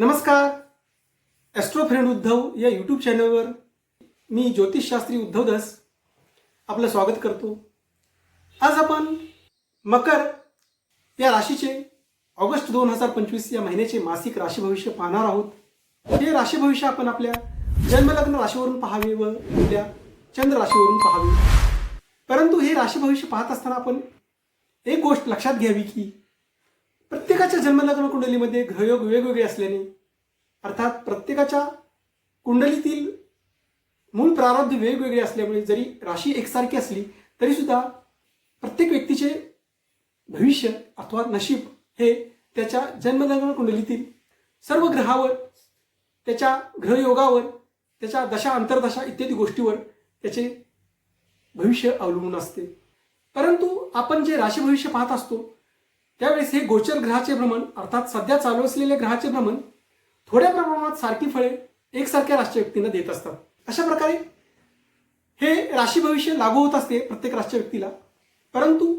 नमस्कार. Austro friend Uddhav या YouTube चॅनलवर मी ज्योतिषशास्त्री उद्धव दास आपलं स्वागत करतो. आज आपण मकर या राशीचे ऑगस्ट दोन हजार पंचवीस या महिन्याचे मासिक राशी भविष्य पाहणार आहोत. हे राशी भविष्य आपण आपल्या जन्मलग्न राशीवरून पाहावे व आपल्या चंद्र राशीवरून पाहावे. परंतु हे राशी भविष्य पाहत असताना आपण एक गोष्ट लक्षात घ्यावी की प्रत्येकाच्या जन्मलग्न कुंडलीमध्ये ग्रहयोग वेगवेगळे असल्याने अर्थात प्रत्येकाच्या कुंडलीतील मूळ प्रारब्ध वेगवेगळे असल्यामुळे जरी राशी एकसारखी असली तरी सुद्धा प्रत्येक व्यक्तीचे भविष्य अथवा नशीब हे त्याच्या जन्मलग्न कुंडलीतील सर्व ग्रहावर त्याच्या ग्रहयोगावर त्याच्या दशा अंतर्दशा इत्यादी गोष्टीवर त्याचे भविष्य अवलंबून असते. परंतु आपण जे राशी भविष्य पाहत असतो त्यावेळेस हे गोचर ग्रहाचे भ्रमण अर्थात सध्या चालू असलेले ग्रहाचे भ्रमण थोड्या प्रमाणात सारखी फळे एकसारख्या राष्ट्रीय व्यक्तींना देत असतात. अशा प्रकारे हे राशी भविष्य लागू होत असते प्रत्येक राष्ट्रीय व्यक्तीला परंतु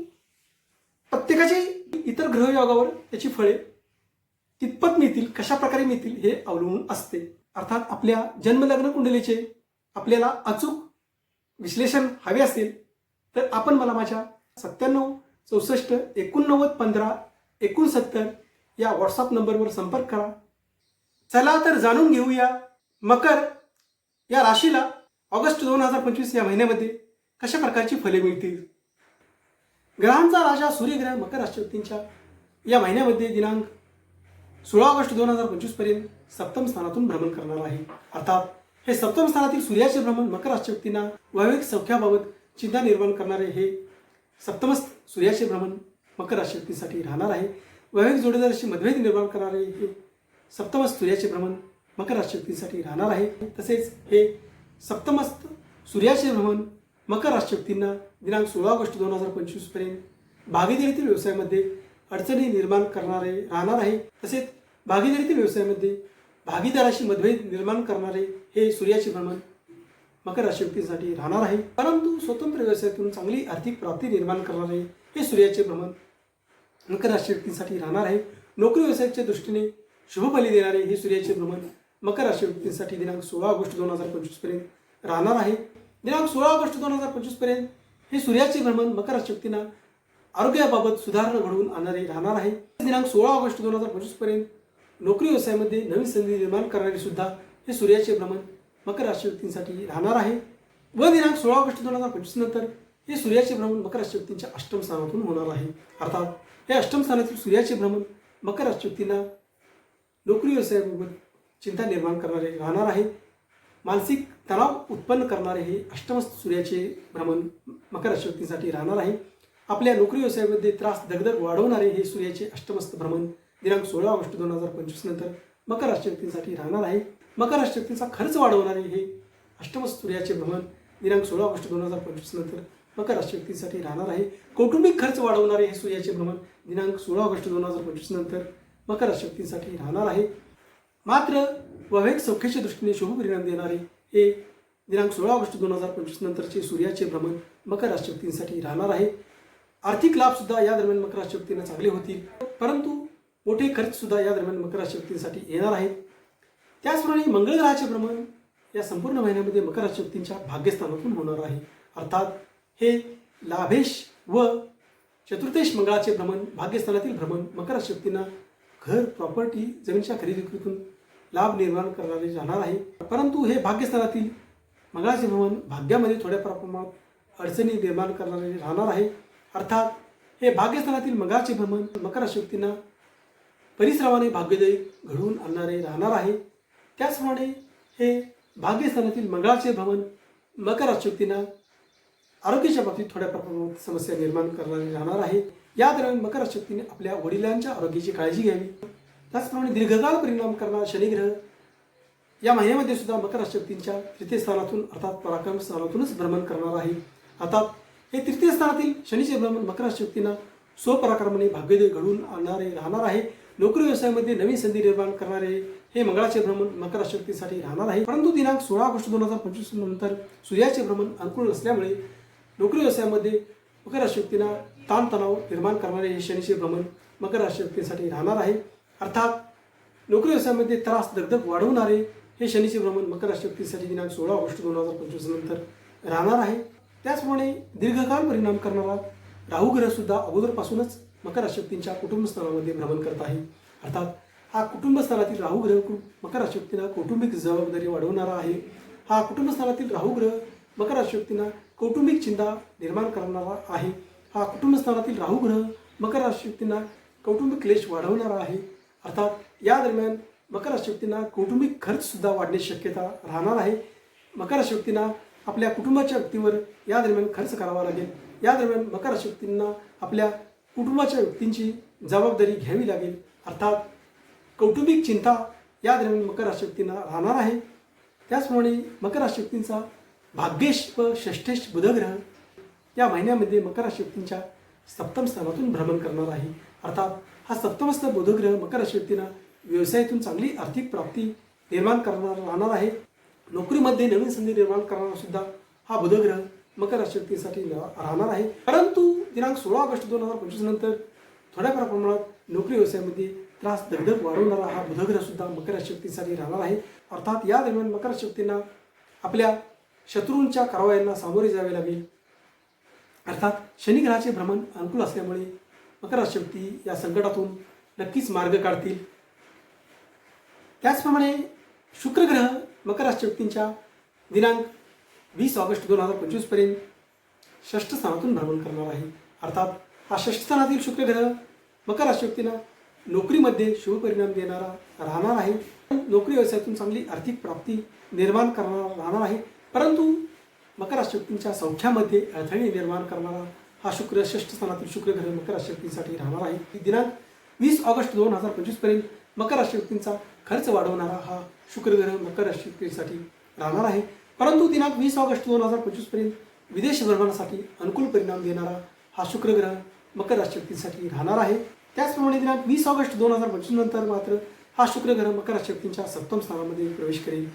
प्रत्येकाचे इतर ग्रहयोगावर त्याची फळे कितपत मिळतील कशा प्रकारे मिळतील हे अवलंबून असते. अर्थात आपल्या जन्मलग्न कुंडलीचे आपल्याला अचूक विश्लेषण हवे असेल तर आपण मला माझ्या सत्त्याण्णव चौसष्ट एकोणनव्वद पंधरा एकोणसत्तर या व्हॉट्सअप नंबरवर संपर्क करा. चला तर जाणून घेऊया मकर या राशीला ऑगस्ट दोन हजार पंचवीस या महिन्यामध्ये कशा प्रकारची फले मिळतील? ग्रहांचा राजा सूर्यग्रह मकर राष्ट्रपतींच्या या महिन्यामध्ये दिनांक सोळा ऑगस्ट दोन हजार पंचवीसपर्यंत सप्तम स्थानातून भ्रमण करणार आहे. अर्थात हे सप्तम स्थानातील सूर्याचे भ्रमण मकर राष्ट्रपतींना व्यक्तींना वैवाहिक सौख्याबाबत चिंता निर्माण करणारे हे सप्तमस्त सूर्याचे भ्रमण मकर राशी राहणार आहे. वैवाहिक जोडीदाराशी मतभेद निर्माण करणारे हे सप्तमस्त सूर्याचे भ्रमण मकर राशी राहणार आहे. तसेच हे सप्तमस्त सूर्याचे भ्रमण मकर राशी दिनांक सोळा ऑगस्ट दोन हजार पंचवीसपर्यंत भागीदारीतील व्यवसायामध्ये अडचणी निर्माण करणारे राहणार आहे. तसेच भागीदारीतील व्यवसायामध्ये भागीदाराशी मतभेद निर्माण करणारे हे सूर्याचे भ्रमण मकर राशी व्यक्तींसाठी राहणार आहे. परंतु स्वतंत्र व्यवसायातून चांगली आर्थिक प्राप्ती निर्माण करणार आहे. हे सूर्याचे भ्रमण मकर राशी व्यक्तींसाठी राहणार आहे. नोकरी व्यवसायाच्या दृष्टीने शुभफली देणारे हे सूर्याचे भ्रमण मकर राशी व्यक्तींसाठी दिनांक सोळा ऑगस्ट दोन हजार पंचवीसपर्यंत राहणार आहे. दिनांक सोळा ऑगस्ट दोन हजार पंचवीसपर्यंत हे सूर्याचे भ्रमण मकर राशी व्यक्तींना आरोग्याबाबत सुधारणा घडवून आणणारे राहणार आहे. दिनांक सोळा ऑगस्ट दोन हजार पंचवीसपर्यंत नोकरी व्यवसायामध्ये नवीन संधी निर्माण करणारे सुद्धा हे सूर्याचे भ्रमण मकर राशी व्यक्तींसाठी राहणार आहे. व दिनांक सोळा ऑगस्ट दोन हजार पंचवीस नंतर हे सूर्याचे भ्रमण मकर राशी व्यक्तींच्या अष्टम स्थानातून होणार आहे. अर्थात हे अष्टम स्थानातील सूर्याचे भ्रमण मकर राशी व्यक्तींना नोकरी व्यवसायाबाबत चिंता निर्माण करणारे राहणार आहे. मानसिक तणाव उत्पन्न करणारे हे अष्टमस्त सूर्याचे भ्रमण मकर राशी व्यक्तींसाठी राहणार आहे. आपल्या नोकरी व्यवसायामध्ये त्रास दगदग वाढवणारे हे सूर्याचे अष्टमस्त भ्रमण दिनांक सोळा ऑगस्ट दोन हजार पंचवीस नंतर मकर राशी व्यक्तींसाठी राहणार आहे. मकर राशी खर्च वाढवणारे हे अष्टमस्त सूर्याचे भ्रमण दिनांक सोळा ऑगस्ट दोन हजार पंचवीस नंतर मकर राशी राहणार आहे. कौटुंबिक खर्च वाढवणारे हे सूर्याचे भ्रमण दिनांक सोळा ऑगस्ट दोन हजार पंचवीस नंतर मकर राशी राहणार आहे. मात्र वैवाहिक सौख्याच्या दृष्टीने शुभ परिणाम देणारे हे दिनांक सोळा ऑगस्ट दोन हजार पंचवीस नंतरचे सूर्याचे भ्रमण मकर राशी राहणार आहे. आर्थिक लाभ सुद्धा या दरम्यान मकर राशी चांगले होतील. परंतु मोठे खर्च सुद्धा या दरम्यान मकर राशी येणार आहेत. त्याचप्रमाणे मंगळ ग्रहाचे भ्रमण या संपूर्ण महिन्यामध्ये मकर राशी भाग्यस्थानातून होणार आहे. अर्थात हे लाभेश व चतुर्थेश मंगळाचे भ्रमण भाग्यस्थानातील भ्रमण मकर शक्तींना घर प्रॉपर्टी जमीनच्या खरेदी विक्रीतून लाभ निर्माण करणारे जाणार आहे. परंतु हे भाग्यस्थानातील मंगळाचे भ्रमण भाग्यामध्ये थोड्या प्रमाणात अडचणी निर्माण करणारे राहणार आहे. अर्थात हे भाग्यस्थानातील मंगळाचे भ्रमण मकर शक्तींना व्यक्तींना परिश्रमाने भाग्योदय घडवून आणणारे राहणार आहे. त्याचप्रमाणे हे भाग्यस्थानातील मंगळाचे भ्रमण मकर राशी आरोग्याच्या बाबतीत थोड्या प्रमाणात समस्या निर्माण करणारे राहणार आहे या दरम्यान मकर राशी आपल्या वडिलांच्या आरोग्याची काळजी घ्यावी. त्याचप्रमाणे दीर्घकाळ परिणाम करणारा शनिग्रह या महिन्यामध्ये सुद्धा मकर अशक्तींच्या तृतीय स्थानातून अर्थात पराक्रम स्थानातूनच भ्रमण करणार आहे. अर्थात हे तृतीय स्थानातील शनीचे भ्रमण मकर अशक्तींना स्वपराक्रमाने भाग्योदय घडवून आणणारे राहणार आहे. नोकरी व्यवसायामध्ये नवीन संधी निर्माण करणारे हे मंगळाचे भ्रमण मकर शक्तीसाठी राहणार आहे. परंतु दिनांक सोळा ऑगस्ट दोन हजार पंचवीस नंतर सूर्याचे भ्रमण अनुकूल नसल्यामुळे नोकरी व्यवसायामध्ये मकर राशी ताणतणाव निर्माण करणारे हे शनीचे भ्रमण मकर शक्तीसाठी राहणार आहे. अर्थात नोकरी व्यवसायामध्ये त्रास दगदग वाढवणारे हे शनीचे भ्रमण मकर शक्तीसाठी दिनांक सोळा ऑगस्ट दोन हजार पंचवीस नंतर राहणार आहे. त्याचप्रमाणे दीर्घकाळ परिणाम करणारा राहू ग्रह सुद्धा अगोदरपासूनच मकर शक्तींच्या कुटुंबस्थानामध्ये भ्रमण करत आहे. अर्थात हा कुटुंब स्थानातील राहू ग्रह मकर राशी कौटुंबिक जबाबदारी वाढवणारा आहे. हा कुटुंब स्थानातील राहू ग्रह मकर राशी कौटुंबिक चिंता निर्माण करणारा आहे. हा कुटुंब स्थानातील राहू ग्रह मकर राशी कौटुंबिक क्लेश वाढवणारा आहे. अर्थात या दरम्यान मकर राशी कौटुंबिक खर्चसुद्धा वाढण्याची शक्यता राहणार आहे. मकर शक्तींना आपल्या कुटुंबाच्या व्यक्तीवर या दरम्यान खर्च करावा लागेल. या दरम्यान मकर राशी आपल्या कुटुंबाच्या व्यक्तींची जबाबदारी घ्यावी लागेल. अर्थात कौटुंबिक चिंता या दरम्यान मकर राशक्तींना राहणार आहे. त्याचप्रमाणे मकर राशी भाग्येश व षष्ठेश बुधग्रह या महिन्यामध्ये मकर राशी सप्तम स्थानातून भ्रमण करणार आहे. अर्थात हा सप्तमस्थ बुधग्रह मकर राशी व्यवसायातून चांगली आर्थिक प्राप्ती निर्माण करणार राहणार आहे. नोकरीमध्ये नवीन संधी निर्माण करणारा सुद्धा हा बुधग्रह मकर राशी राहणार आहे. परंतु दिनांक सोळा ऑगस्ट दोन हजार पंचवीस नंतर थोड्याफार प्रमाणात नोकरी व्यवसायामध्ये त्रास दगदग वाढवणारा हा बुधग्रह सुद्धा मकर शक्तीसाठी राहणार आहे. अर्थात या दरम्यान मकर शक्तींना आपल्या शत्रूंच्या कारवायांना सामोरे जावे लागेल. अर्थात शनिग्रहाचे भ्रमण अनुकूल असल्यामुळे मकर शक्ती या संकटातून नक्कीच मार्ग काढतील. त्याचप्रमाणे शुक्रग्रह मकर शक्तींच्या दिनांक वीस ऑगस्ट दोन हजार पंचवीसपर्यंत षष्ठ स्थानातून भ्रमण करणार आहे. अर्थात हा षष्ठ स्थानातील मकर राशी नोकरीमध्ये शुभ परिणाम देणारा राहणार आहे. नोकरी व्यवसायातून चांगली आर्थिक प्राप्ती निर्माण करणारा राहणार आहे. परंतु मकर शक्तींच्या सौख्यामध्ये अडथळे निर्माण करणारा हा शुक्र षष्ठ स्थानातील शुक्र ग्रह मकर शक्तींसाठी राहणार आहे. दिनांक वीस ऑगस्ट दोन हजार पंचवीसपर्यंत मकर शक्तींचा खर्च वाढवणारा हा शुक्र ग्रह मकर शक्तींसाठी राहणार आहे. परंतु दिनांक वीस ऑगस्ट दोन हजार पंचवीसपर्यंत विदेश भ्रमणासाठी अनुकूल परिणाम देणारा हा शुक्र ग्रह मकर शक्तींसाठी राहणार आहे. त्याचप्रमाणे दिनांक वीस ऑगस्ट दोन हजार पंचवीस नंतर मात्र हा शुक्र ग्रह मकर शक्तींच्या सप्तम स्थानामध्ये प्रवेश करेल.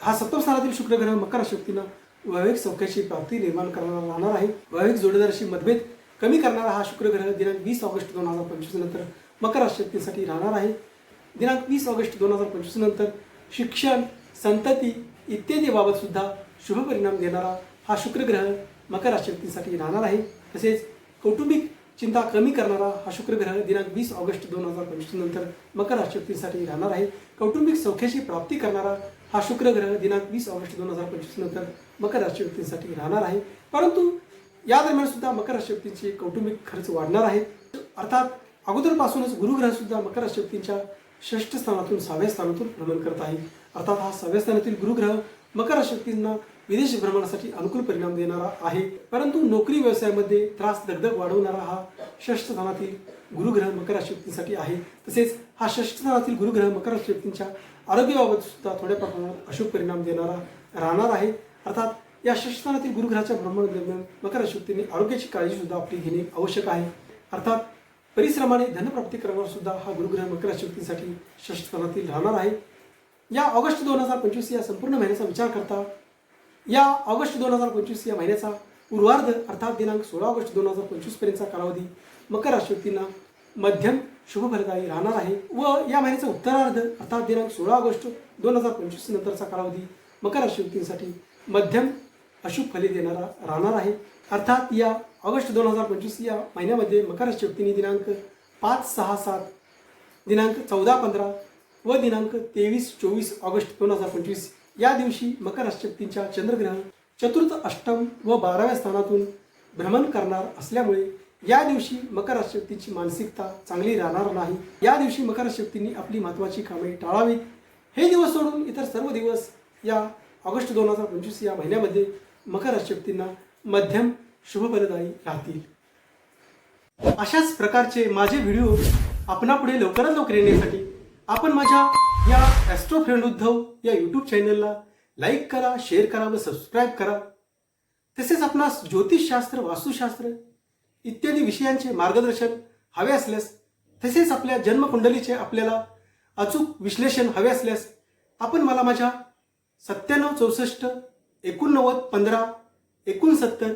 हा सप्तम स्थानातील शुक्र ग्रह मकर राशी वैविक वैवाहिक सौख्याची प्राप्ती निर्माण करणारा राहणार आहे. वैवाहिक जोडीदाराशी मतभेद कमी करणारा हा शुक्र ग्रह दिनांक वीस ऑगस्ट दोन हजार पंचवीस नंतर मकर शक्तीसाठी राहणार आहे. दिनांक वीस ऑगस्ट दोन हजार पंचवीस नंतर शिक्षण संतती इत्यादी बाबत सुद्धा शुभ परिणाम देणारा हा शुक्र ग्रह मकर शक्तीसाठी राहणार आहे. तसेच कौटुंबिक चिंता कमी करणारा हा शुक्र ग्रह दिनांक वीस ऑगस्ट दोन हजार पंचवीस नंतर मकर राशी राहणार आहे. कौटुंबिक सौख्याची प्राप्ती करणारा हा शुक्र ग्रह दिनांक वीस ऑगस्ट दोन हजार पंचवीस नंतर मकर राशी व्यक्तींसाठी राहणार आहे. परंतु या दरम्यान सुद्धा मकर राशी व्यक्तींचे कौटुंबिक खर्च वाढणार आहे. अर्थात अगोदरपासूनच गुरुग्रह सुद्धा मकर राशी व्यक्तींच्या षष्ठ स्थानातून सहाव्या स्थानातून भ्रमण करत आहे. अर्थात हा सहाव्या स्थानातील गुरुग्रह मकर शक्तींना विदेशी विदेश भ्रमणासाठी अनुकूल परिणाम देणारा आहे. परंतु नोकरी व्यवसायामध्ये त्रास दगदग वाढवणारा हा षष्ठस्थानातील गुरुग्रह मकर शक्तींसाठी आहे. तसेच हा षष्ठस्थानातील गुरुग्रह मकर शक्तींच्या आरोग्याबाबत सुद्धा थोड्या प्रमाणात अशुभ परिणाम देणारा राहणार आहे. अर्थात या षष्ठस्थानातील गुरुग्रहाच्या भ्रमण दरम्यान मकर शक्तीने आरोग्याची काळजी सुद्धा आपली घेणे आवश्यक आहे. अर्थात परिश्रमाने धनप्राप्ती करणार सुद्धा हा गुरुग्रह मकर शक्तींसाठी षष्ठस्थानातील राहणार आहे. या ऑगस्ट दोन हजार पंचवीस या संपूर्ण महिन्याचा विचार करता या ऑगस्ट दोन हजार पंचवीस या महिन्याचा पूर्वार्ध अर्थात दिनांक सोळा ऑगस्ट दोन हजार पंचवीस पर्यंतचा कालावधी मकर राशी मध्यम शुभफलदायी राहणार आहे व या महिन्याचा उत्तरार्ध अर्थात दिनांक सोळा ऑगस्ट दोन हजार पंचवीस नंतरचा कालावधी मकर राशी व्यक्तींसाठी मध्यम अशुभ फले देणारा राहणार आहे. अर्थात या ऑगस्ट दोन हजार पंचवीस या महिन्यामध्ये मकर राशी व्यक्तींनी दिनांक पाच सहा सात दिनांक चौदा पंधरा व दिनांक तेवीस चोवीस ऑगस्ट दोन हजार पंचवीस. या दिवशी मकर राष्ट्रपतींच्या चंद्रग्रहण चंद्रग्रह चतुर्थ अष्टम व बाराव्या स्थानातून भ्रमण करणार असल्यामुळे या दिवशी मकर राशी मानसिकता चांगली राहणार नाही. या दिवशी मकर राष्ट्रपतींनी आपली महत्त्वाची कामे टाळावीत. हे दिवस सोडून इतर सर्व दिवस या ऑगस्ट दोन हजार पंचवीस या महिन्यामध्ये मकर राष्ट्रपतींना मध्यम शुभफलदायी राहतील. अशाच प्रकारचे माझे व्हिडिओ आपणापुढे लवकरात लवकर येण्यासाठी आपण माझ्या या ॲस्ट्रो फ्रेंड उद्धव या यूट्यूब चॅनलला लाईक करा शेअर करा व सबस्क्राईब करा. तसेच आपणास ज्योतिषशास्त्र वास्तुशास्त्र इत्यादी विषयांचे मार्गदर्शन हवे असल्यास तसेच आपल्या जन्मकुंडलीचे आपल्याला अचूक विश्लेषण हवे असल्यास आपण मला माझ्या सत्त्याण्णव चौसष्ट एकोणनव्वद पंधरा एकोणसत्तर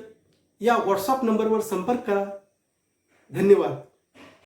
या व्हॉट्सअप नंबरवर संपर्क करा. धन्यवाद.